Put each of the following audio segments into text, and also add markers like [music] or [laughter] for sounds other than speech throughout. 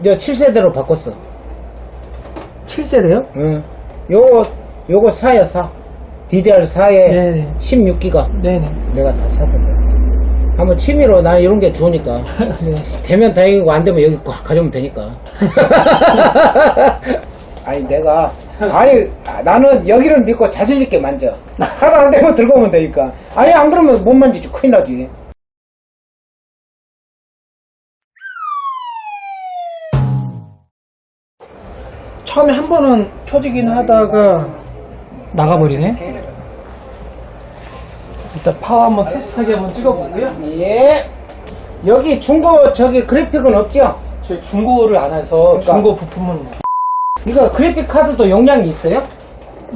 이제 7세대로 바꿨어. 7세대요? 응. 요거, 요거 4야, 4. DDR4에 네네. 16기가. 네네. 내가 다 사던데. 한번 취미로 나는 이런 게 좋으니까. [laughs] 네. 되면 다행이고 안 되면 여기 꽉 가져오면 되니까. [laughs] 아니 내가 아니 나는 여기를 믿고 자신 있게 만져. 하나 안 되면 들고 오면 되니까. 아니 안 그러면 못 만지지 큰일 나지. 처음에 한 번은 켜지긴 하다가 나가버리네. 일단 파워 한번 테스트하게 한번 찍어보고요. 예. 여기 중고 저기 그래픽은 없죠? 저희 중고를 안 해서 그러니까. 중고 부품은 이거 그래픽 카드도 용량이 있어요?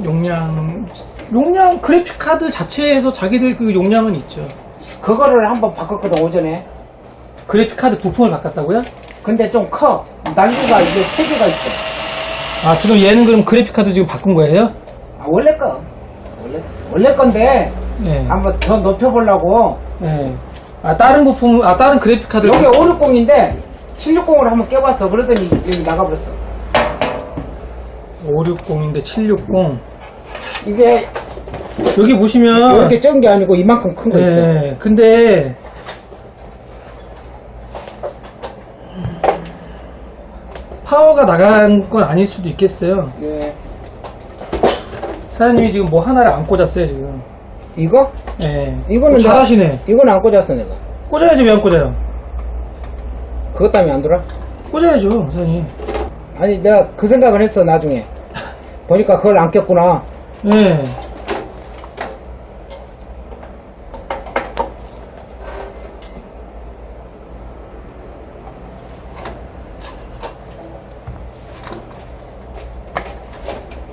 용량 용량 그래픽 카드 자체에서 자기들 그 용량은 있죠. 그거를 한번 바꿨거든 오전에. 그래픽 카드 부품을 바꿨다고요? 근데 좀 커. 날개가 이게 세 개가 있어. 아 지금 얘는 그럼 그래픽 카드 지금 바꾼 거예요? 아 원래 거. 원래 원래 건데 네. 한번 더 높여보려고. 네. 아 다른 부품 아 다른 그래픽 카드 여기 560인데 760으로 한번 껴봤어. 그러더니 여기 나가버렸어. 560인데 760 이게 여기 보시면 이렇게 적은 게 아니고 이만큼 큰 거 있어. 네, 근데 파워가 나간 건 아닐 수도 있겠어요. 예. 사장님이 지금 뭐 하나를 안 꽂았어요 지금. 이거? 예. 이거는 어, 나- 잘하시네. 이건 안 꽂았어 내가. 꽂아야지 왜 안 꽂아요? 그것 때문에 안 돌아? 꽂아야죠 사장님. 아니 내가 그 생각을 했어 나중에. [laughs] 보니까 그걸 안 꼈구나. 예.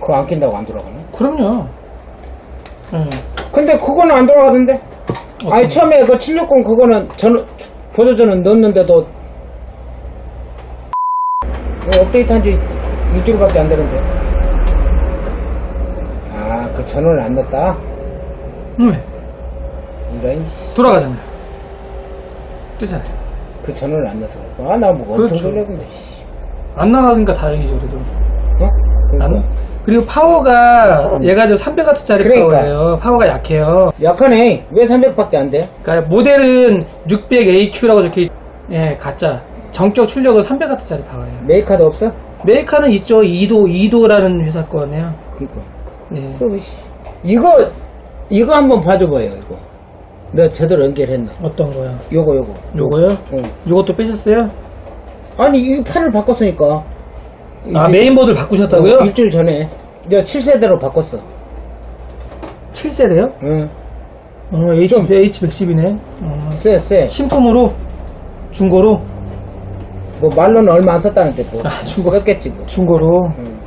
그거 안 낀다고 안 돌아가네. 그럼요. 예. 근데 그거는 안 돌아가던데? 아니 처음에 그 760 그거는 전 보조전은 넣었는데도 이거 업데이트한 지 일주일밖에 안 되는데 아 그 전원을 안 넣었다? 네. 이런 씨. 돌아가잖아요. 뜨잖아요. 그 전원을 안 넣어서 아나 뭐 엄청 그렇죠. 놀래군데 씨. 안 나가니까 다행이죠 그래도. 그러니까. 그리고 파워가 얘가 저 300W짜리 그러니까. 파워예요. 파워가 약해요. 약하네 왜 300밖에 안 돼? 그러니까 모델은 600AQ라고 적혀 예 가짜. 정격 출력은 300W짜리 파워예요. 메이카드 없어? 메이커는 있죠. 2도 2도라는 회사 거네요. 그니까 네. 그럼 씨. 이거 이거 한번 봐줘봐요 이거 내가 제대로 연결했나 어떤 거요? 요거 요거 요거요? 응. 요것도 빼셨어요? 아니 이 판을 바꿨으니까 아 메인보드를 바꾸셨다고요? 어, 일주일 전에 내가 7세대로 바꿨어 7세대요? 응 어, H, 좀- H110이네. 어, 쎄 쎄 신품으로 중고로 뭐 말로는 얼마 안 썼다는데 뭐 아, 중고. 썼겠지 뭐 중고로. 응.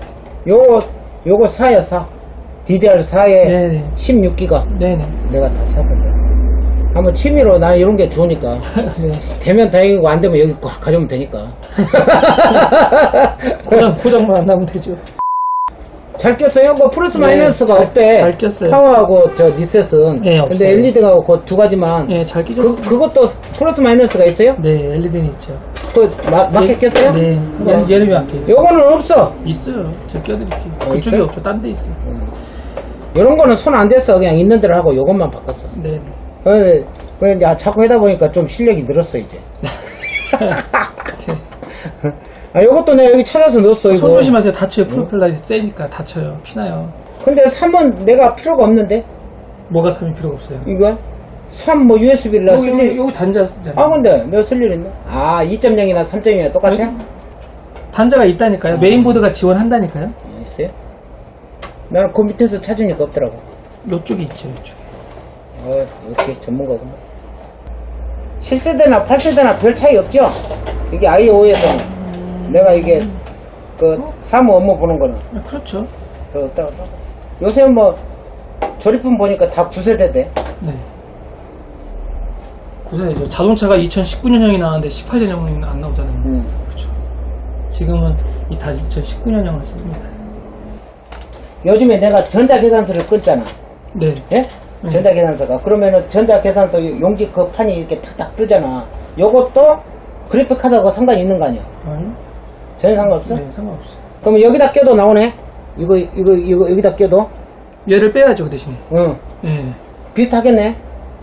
요거 요거 4야 4 DDR4에 네네. 16기가 네네. 내가 다 사던데 한번 취미로 나는 이런 게 좋으니까 네. [laughs] 되면 다행이고 안 되면 여기 꽉 가져오면 되니까 [laughs] 고장 고장만 안 나면 되죠. 잘 꼈어요? 뭐 플러스 네, 마이너스가 잘- 없대. 잘 꼈어요. 파워하고 저 니셋은. 네, 없어요. 근데 LED가 그 두 가지만. 예, 잘 그, 끼셨어요. 그것도 플러스 마이너스가 있어요? 네, LED는 있죠. 그 마, 맞게 꼈어요? 네. 얘는, 얘는 왜안 껴요? 요거는 없어. 있어요. 제가 껴드릴게요. 어, 그쪽에 있어요? 없죠. 딴 데 있어요. 이런 거는 손 안 댔어. 그냥 있는 대로 하고 요것만 바꿨어. 네. 어, 그냥 야, 자꾸 하다 보니까 좀 실력이 늘었어, 이제. [laughs] 아, 요것도 내가 여기 찾아서 넣었어, 이거. 손 조심하세요. 다쳐요. 프로펠러이 세니까 다쳐요. 피나요. 근데 3은 내가 필요가 없는데? 뭐가 사면 필요가 없어요. 이거? 3 뭐 USB를 나 쓸 여기, 일. 여기 단자잖아요. 아, 근데 내가 쓸 일 있나? 아, 2.0이나 3.0이나 똑같아? 여기? 단자가 있다니까요. 메인보드가 지원한다니까요. 아, 있어요? 나는 그 밑에서 찾으니까 없더라고. 요쪽에 있죠. 요쪽에. 어, 역시 전문가구나. 7세대나 8세대나 별 차이 없죠? 이게 i5에서 내가 이게 그 사무 업무 보는 거는 아, 그렇죠. 더 어따 요새 뭐 조립품 보니까 다 9세대대. 네. 구사이죠. 자동차가 2019년형이 나왔는데 18년형은 안 나오잖아요. 음. 그렇죠. 지금은 이 다 2019년형을 씁니다. 요즘에 내가 전자계산서를 끊잖아. 네. 예? 전자계산서가. 그러면은 전자계산서 용지 그 판이 이렇게 탁탁 뜨잖아. 요것도 그래픽 카드하고 상관이 있는 거 아니야? 아니? 전혀 상관없어? 네, 상관없어. 그럼 여기다 껴도 나오네? 이거, 이거, 이거, 여기다 껴도? 얘를 빼야죠, 그 대신에. 응. 예. 비슷하겠네?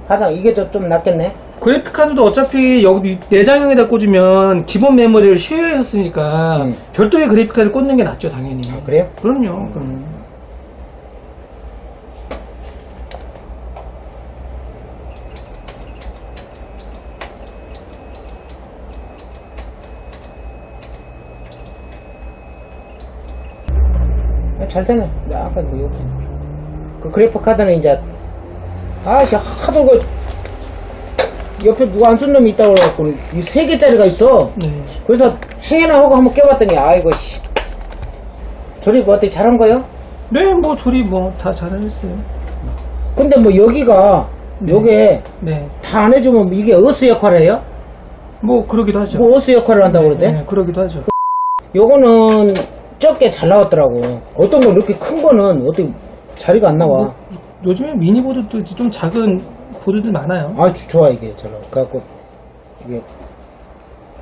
가장, 이게 더 좀 낫겠네? 그래픽카드도 어차피 여기 내장형에다 꽂으면 기본 메모리를 쉐어해서 쓰니까 음. 별도의 그래픽카드를 꽂는 게 낫죠, 당연히. 그래요? 그럼요. 그럼. 아, 잘 되네. 나 아까 뭐, 여기. 그 그래프 카드는 이제, 아씨, 하도 그, 옆에 누가 안 쓴 놈이 있다고 그래갖고, 이 세 개짜리가 있어. 네. 그래서 행여나 하고 한번 껴봤더니, 아이고, 씨. 저리 뭐 어떻게 잘한 거요? 네, 뭐 조리 뭐 다 잘하셨어요. 근데 뭐 여기가, 네. 요게 네. 다 안 해주면 이게 어스 역할을 해요? 뭐 그러기도 하죠. 뭐 어스 역할을 한다고 그러대? 네, 그러기도 하죠. [laughs] 요거는 적게 잘 나왔더라고. 어떤 건 이렇게 큰 거는 어떻게 자리가 안 나와. 뭐, 요즘에 미니보드도 이제 좀 작은 보드들 많아요. 아, 주- 좋아, 이게. 저런. 그래갖고, 이게,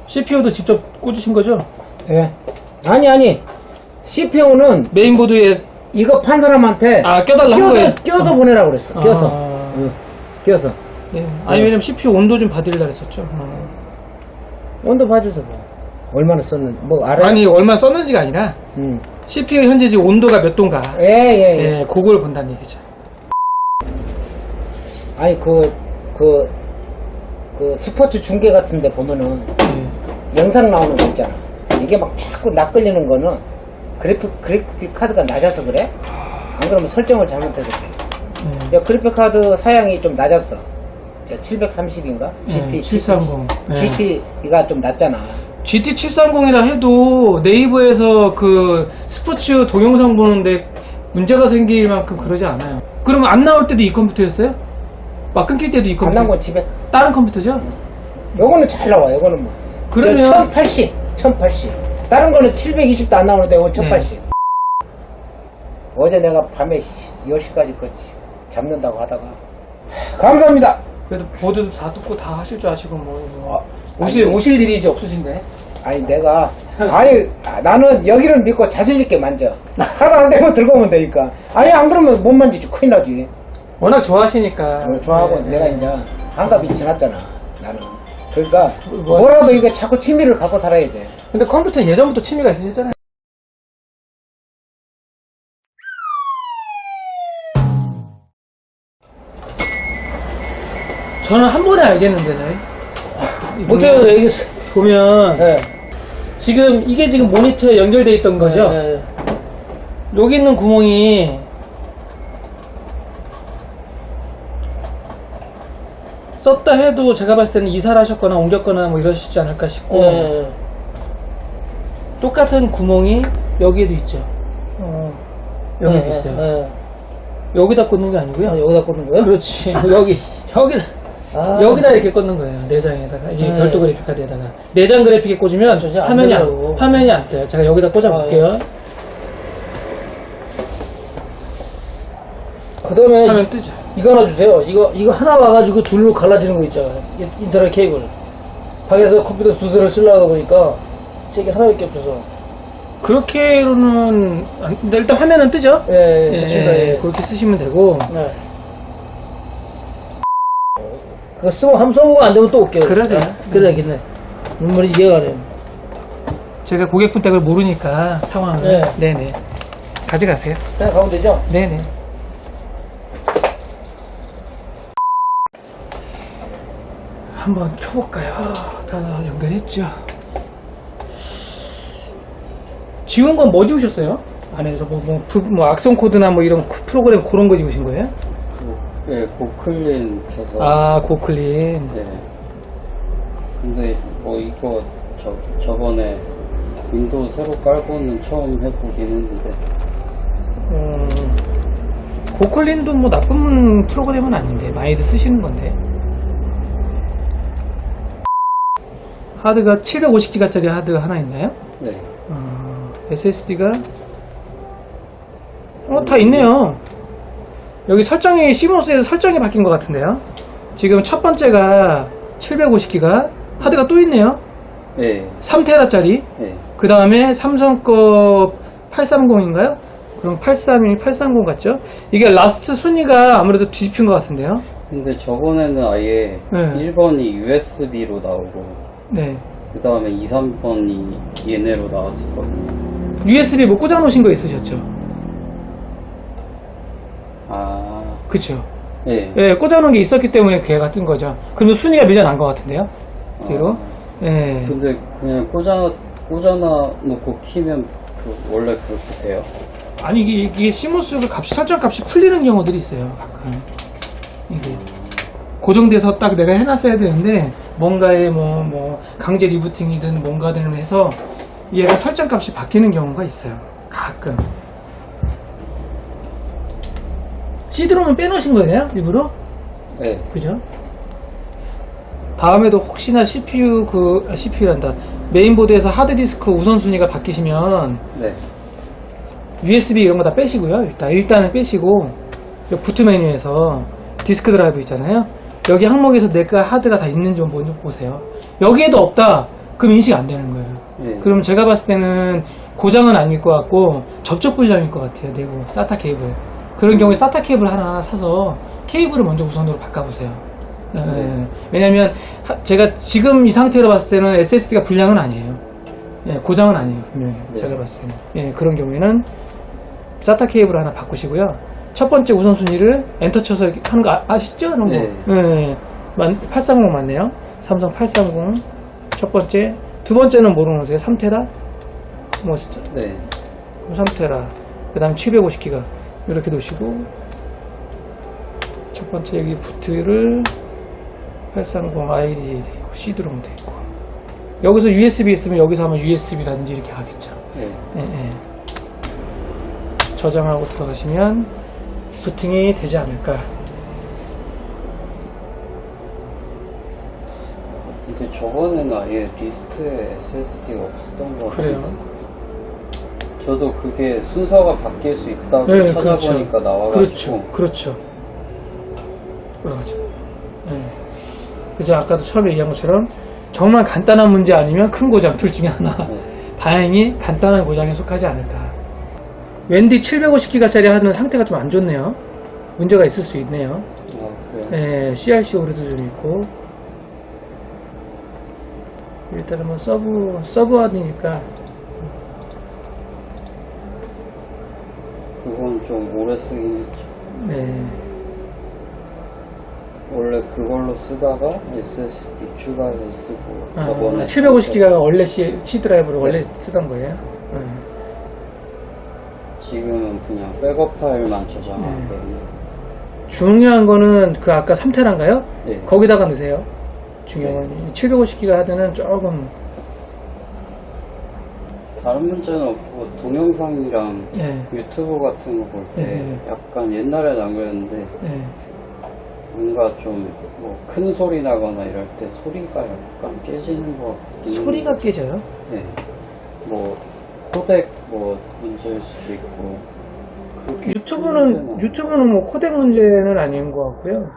CPU도 직접 꽂으신 거죠? 예. 아니, 아니. CPU는 메인보드에 이거 판 사람한테 아 껴달라 한 거예요. 껴서, 껴서 보내라고 그랬어. 껴서. 아. 응. 껴서. 예. 아니 왜냐면 CPU 온도 좀 받으려고 했었죠. 어. 온도 봐줘서 뭐. 얼마나 썼는지. 뭐, 알아요? 아니 얼마 썼는지가 아니라 응. CPU 현재 지금 온도가 몇 도인가. 예, 예, 예. 예, 그걸 본다는 얘기죠. 아니, 그, 그, 그 스포츠 중계 같은 데 보면은 예. 영상 나오는 거 있잖아. 이게 막 자꾸 낯걸리는 거는 그래픽, 그래픽 카드가 낮아서 그래? 안 그러면 설정을 잘못해서 그래. 예. 야, 그래픽 카드 사양이 좀 낮았어. 저 730인가? GT 네, 730. 네. GT가 좀 낮잖아. GT730이라 해도 네이버에서 그 스포츠 동영상 보는데 문제가 생길 만큼 그러지 않아요. 그러면 안 나올 때도 이 컴퓨터였어요? 막 끊길 때도 이안 컴퓨터. 나온 건 집에. 다른 컴퓨터죠? 요거는 잘 나와. 요거는 뭐. 그러면- 저 1080, 1080. 다른 거는 720도 안 나오는데 이건 1080. 네. 어제 내가 밤에 10시까지 껐지. 잡는다고 하다가. 감사합니다. 그래도 보드도 다 뜯고 다 하실 줄 아시고 뭐 이거. 아, 오실 아니, 오실 일이 이제 없으신데. 아니 내가 아니 나는 여기를 믿고 자신 있게 만져 하다 안 되면 들고 오면 되니까 아니 안 그러면 못 만지지 큰일 나지 워낙 좋아하시니까. 어, 좋아하고 네, 내가 네. 이제 한갑이 지났잖아 나는 그러니까 뭐- 뭐라도 이거 자꾸 취미를 갖고 살아야 돼 근데 컴퓨터 예전부터 취미가 있으셨잖아요. 저는 한 번에 알겠는데, 저희. 못해요, 보면- 여기. 보면, 네. 지금, 이게 지금 모니터에 연결돼 있던 거죠? 네. 여기 있는 구멍이, 썼다 해도 제가 봤을 때는 이사를 하셨거나 옮겼거나 뭐 이러시지 않을까 싶고, 네. 똑같은 구멍이 여기에도 있죠. 어, 여기도 네, 있어요. 네. 여기다 꽂는 게 아니고요. 아, 여기다 꽂는 거예요? 그렇지. [laughs] 여기, 여기다, 아. 여기다 이렇게 꽂는 거예요. 내장에다가. 이게 네. 별도 그래픽 카드에다가. 내장 그래픽에 꽂으면 저 이제 안 화면이 안, 되더라고. 화면이 안 떠요. 제가 여기다 꽂아볼게요. 그 다음에 화면 뜨죠. 이거 하나 주세요. 이거, 이거 하나 와가지고 둘로 갈라지는 거 있잖아요. 인- 인터넷 케이블. 방에서 컴퓨터 두 대를 쓰려다 보니까 저게 하나밖에 없어서. 그렇게로는, 안- 근데 일단 화면은 뜨죠? 예, 예, 예, 좋습니다. 예, 예. 그렇게 쓰시면 되고. 네. 그거 쓰면 함 써보고 안 되면 또 올게요. 그러세요. 아, 그래야겠네. 눈물이 이해가 안 해. 제가 고객분 댁을 모르니까 상황을. 네. 네네. 가져가세요. 그냥 가면 되죠? 네네. 한번 켜볼까요? 다 연결했죠. 지운 건 뭐 지우셨어요? 안에서 뭐, 뭐, 부- 뭐 악성 코드나 뭐 이런 그 프로그램 그런 거 지우신 거예요? 네, 고클린 켜서. 아, 고클린. 네. 근데 뭐 이거 저 저번에 윈도우 새로 깔고는 처음 해보긴 했는데 음, 고클린도 뭐 나쁜 프로그램은 아닌데 많이들 쓰시는 건데. 하드가 750기가짜리 하드 하나 있나요? 네. 어, SSD가 어, 다 있네요. 여기 설정이 시모스에서 설정이 바뀐 것 같은데요. 지금 첫 번째가 750기가 하드가 또 있네요. 네. 3테라짜리. 네. 그 다음에 삼성 거 830인가요? 그럼 831, 830 같죠? 이게 라스트 순위가 아무래도 뒤집힌 것 같은데요? 근데 저번에는 아예 네. 1번이 USB로 나오고 네. 그 다음에 2, 3번이 얘네로 나왔었거든요. USB 뭐 꽂아 놓으신 거 있으셨죠? 아, 그쵸? 예. 예, 꽂아 놓은 게 있었기 때문에 그게 같은 거죠. 그러면 순위가 밀려난 것 같은데요? 뒤로? 아, 예. 근데 그냥 꽂아, 꽂아놔 놓고 키면 그 원래 그렇게 돼요? 아니, 이게, 이게 시모스가 값이, 설정 값이 풀리는 경우들이 있어요, 가끔. 이게. 고정돼서 딱 내가 해놨어야 되는데, 뭔가에 뭐, 뭐, 강제 리부팅이든 뭔가든 해서, 얘가 설정 값이 바뀌는 경우가 있어요. 가끔. CD롬은 빼놓으신 거예요? 일부러? 네. 그죠? 다음에도 혹시나 CPU 그, 아, CPU란다. 메인보드에서 하드디스크 우선순위가 바뀌시면, 네. USB 이런 거 다 빼시고요. 일단 일단은 빼시고 여기 부트 메뉴에서 디스크 드라이브 있잖아요. 여기 항목에서 내가 하드가 다 있는지 좀 먼저 보세요. 여기에도 없다. 그럼 인식 안 되는 거예요. 네. 그럼 제가 봤을 때는 고장은 아닐 것 같고 접촉 불량일 것 같아요. 내부 사타 케이블. 그런 경우에 사타 케이블 하나 사서 케이블을 먼저 우선으로 바꿔보세요. 예, 네. 왜냐면 하- 제가 지금 이 상태로 봤을 때는 SSD가 불량은 아니에요. 예, 고장은 아니에요. 분명히 네. 제가 봤을 때는. 예, 그런 경우에는 사타 케이블 하나 바꾸시고요. 첫 번째 우선순위를 엔터 쳐서 이렇게 하는 거 아- 아시죠? 이런 거. 네. 예, 830 맞네요. 삼성 830 첫 번째. 두 번째는 뭐로 놓으세요? 3테라? 뭐, 진짜, 네. 3테라. 그 다음 750기가. 이렇게 놓으시고. 첫 번째 여기 부트를 830 IDE 돼 있고, C드롬 돼 있고. 여기서 USB 있으면 여기서 하면 USB라든지 이렇게 하겠죠. 네. 예, 예. 저장하고 들어가시면 부팅이 되지 않을까. 근데 저번에는 아예 리스트에 SSD가 없었던 것 같아요. 그래요. 저도 그게 순서가 바뀔 수 있다고 네, 찾아보니까 그렇죠. 나와가지고 그렇죠. 그렇죠. 돌아가죠. 예. 그죠. 아까도 처음에 얘기한 것처럼 정말 간단한 문제 아니면 큰 고장 둘 중에 하나. 네. 다행히 간단한 고장에 속하지 않을까. 웬디 750기가짜리 하는 상태가 좀 안 좋네요. 문제가 있을 수 있네요. 아? 예, CRC 오류도 좀 있고. 일단은 뭐 서브, 서브하드니까 그건 좀 오래 쓰긴 했죠. 네. 원래 그걸로 쓰다가 SSD 추가해서 쓰고 아, 저번에 750기가가 원래 C, C 드라이브를 원래 쓰던 거예요. 음. 지금은 그냥 백업 파일만 저장하거든요. 중요한 거는 그 아까 3테라인가요? 네. 거기다가 넣으세요. 중요한 건 750기가 하드는 조금 다른 문제는 없고 동영상이랑 예, 유튜브 같은 거 볼 때 네. 약간 옛날엔 안 그랬는데 예. 뭔가 좀 뭐 큰 소리 나거나 이럴 때 소리가 약간 깨지는 것 같긴 소리가 깨져요. 네. 뭐 코덱 뭐 문제일 수도 있고 그렇게 유튜브는 문제는 유튜브는 뭐 코덱 문제는 아닌 것 같고요.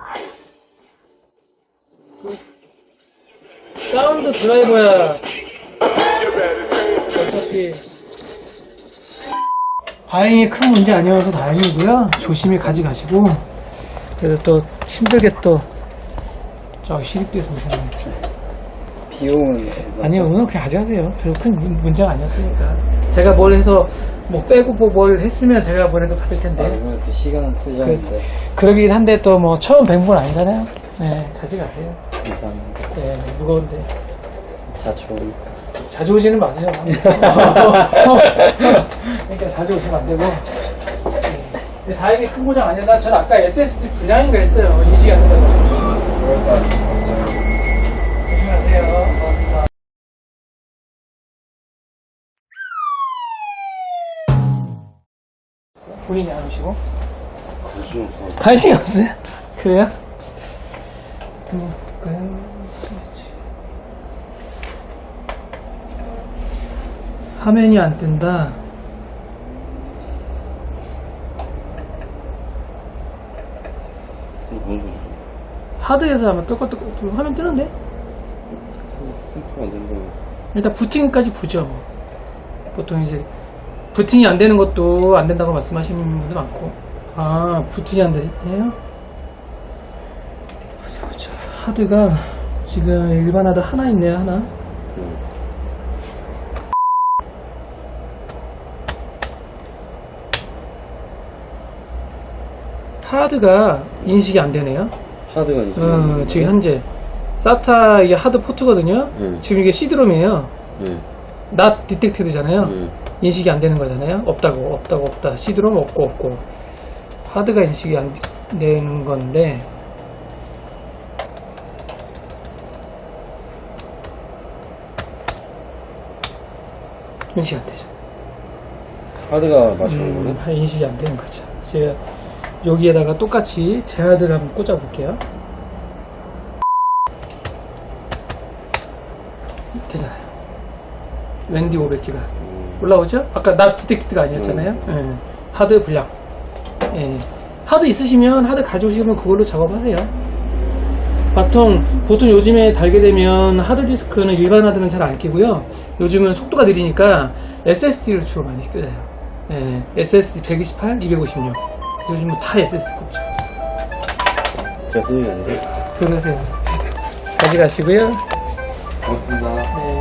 사운드 드라이버야 어차피 다행히 큰 문제 아니어서 다행이고요. 조심히 가져가시고 그래도 또 힘들게 또저 시립돼서 오셨네. 비용은 아니요, 오늘 그냥 가져가세요. 별로 큰 문- 문제가 아니었으니까. 제가 뭘 해서 뭐 빼고 뭐뭘 했으면 제가 뭐래도 받을 텐데. 아, 그래도 시간 쓰셨는데 그러긴 한데 또 뭐 처음 뵌 분 아니잖아요. 네, 가져가세요. 감사합니다. 네, 무거운데. 자주 오니까 자주 오지는 마세요. [laughs] 그러니까 자주 오시면 안 되고. 근데 다행히 큰 고장 아니어서 전 아까 SSD 분량인가 했어요. 인식이 안 된다고. 조심하세요. 고맙습니다. 본인이 안 오시고? 관심 없어 관심이 없어요? 그래요? 한번 볼까요? 화면이 안 뜬다. 뭔 하드에서 하면 똑같똑같 화면 뜨는데? 컴퓨터 안 된다고 일단 부팅까지 보죠. 뭐. 보통 이제 부팅이 안 되는 것도 안 된다고 말씀하시는 분도 많고 아 부팅이 안 되네요. 하드가 지금 일반 하드 하나 있네요 하나 음. 하드가 인식이 안 되네요 하드가 이제. 어, 지금 현재 사타 이게 하드 포트거든요 음. 지금 이게 C드롬이에요 음. not detected잖아요 음. 인식이 안 되는 거잖아요. 없다고, 없다고, 없다. C드롬 없고, 없고. 하드가 인식이 안 되는 건데, 인식이 안 되죠. 하드가 맞추는 음, 거네. 인식이 안 되는 거죠. 제가 여기에다가 똑같이 제 하드를 한번 꽂아 볼게요. 되잖아요. 웬디 500기가. 음. 올라오죠? 아까 납 디텍트가 아니었잖아요. 예. 하드 분량. 예. 하드 있으시면 하드 가져오시면 그걸로 작업하세요. 보통 보통 요즘에 달게 되면 하드 디스크는 일반 하드는 잘 안 끼고요. 요즘은 속도가 느리니까 SSD를 주로 많이 껴요. 예. SSD 128, 256. 요즘은 다 SSD 꼽죠. 제가 쓰는 게 아닌데. 들으세요. 가져가시고요. 고맙습니다. 네.